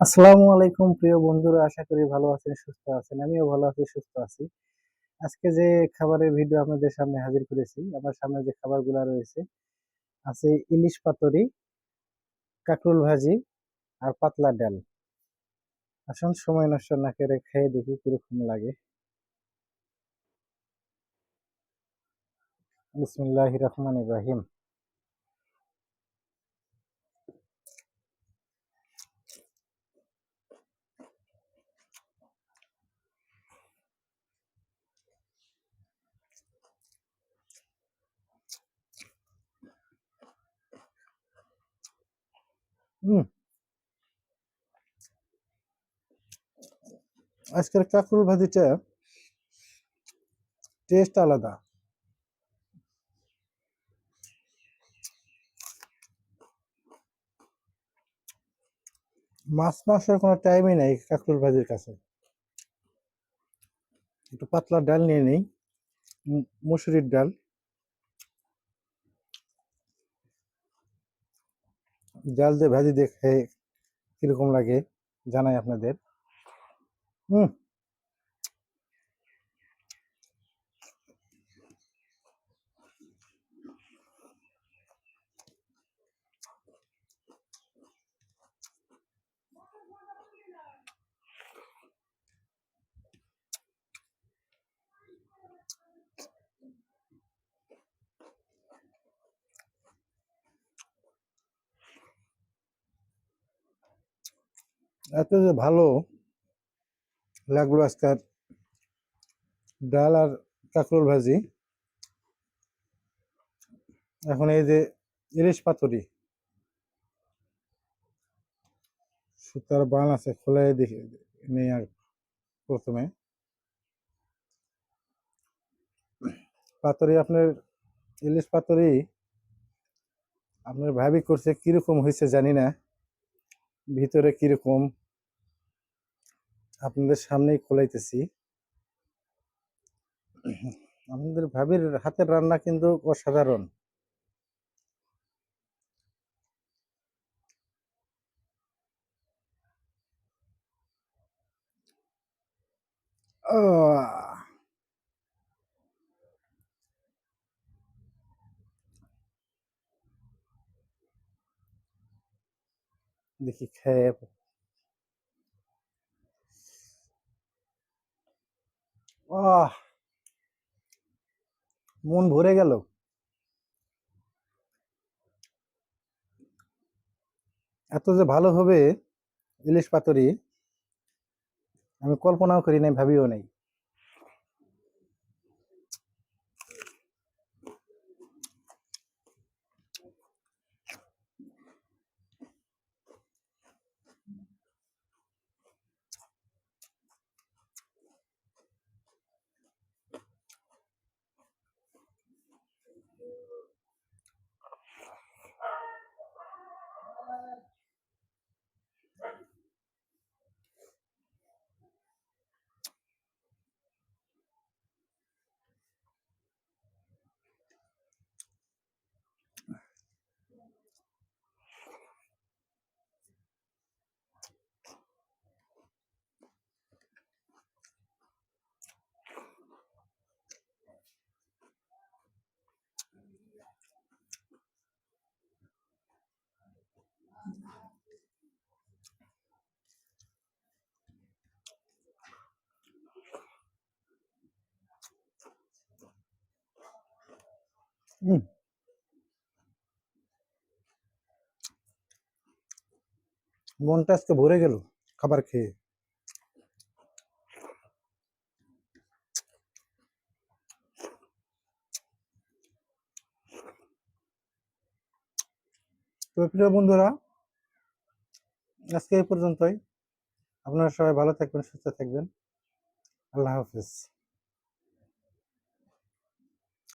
আসসালামু আলাইকুম প্রিয় বন্ধুরা, আশা করি ভালো আছেন, সুস্থ আছেন। আমিও ভালো আছি, সুস্থ আছি। আজকে যে খাবারের ভিডিও আপনাদের সামনে হাজির করেছি, আমার সামনে যে খাবারগুলো রয়েছে, আছে ইলিশ পাতুরি, কাকরুল ভাজি আর পাতলা ডাল। আসুন, সময় নষ্ট না করে খেয়ে দেখি কীরকম লাগে। বিসমুল্লাহ রহমান ইব্রাহিম আজকের কাকরুল ভাজিটা টেস্ট আলাদা। মাছ মাংসের কোনো টাইমই নেই কাকরুল ভাজির কাছে। একটু পাতলা ডাল নিয়ে নেই মুসুরির ডাল। ডাল দিয়ে ভাজি দেখে কীরকম লাগে জানাই আপনাদের। হুম। এত যে ভালো লাগল আজকের ডাল আর কাঁকরোল ভাজি। এখন এই যে ইলিশ পাতুরি। সুতার বান আছে খোলাই দেখে নেই আর প্রথমে। পাতুরি আপনার, ইলিশ পাতুরি আপনার ভাবি করছে কীরকম হয়েছে জানি না। ভিতরে কীরকম? আপনাদের সামনেই খোলাইতেছি। আমাদের ভাবির হাতের রান্না কিন্তু অসাধারণ। দেখি খেয়ে মন ভরে গেল। এত যে ভালো হবে ইলিশ পাতুরি, আমি কল্পনাও করি নাই, ভাবিও নাই। হুম মনটা আজকে ভরে গেল খাবার খেয়ে। প্রিয় বন্ধুরা, আজকে এই পর্যন্তই। আপনারা সবাই ভালো থাকবেন, সুস্থ থাকবেন। আল্লাহ হাফিজ।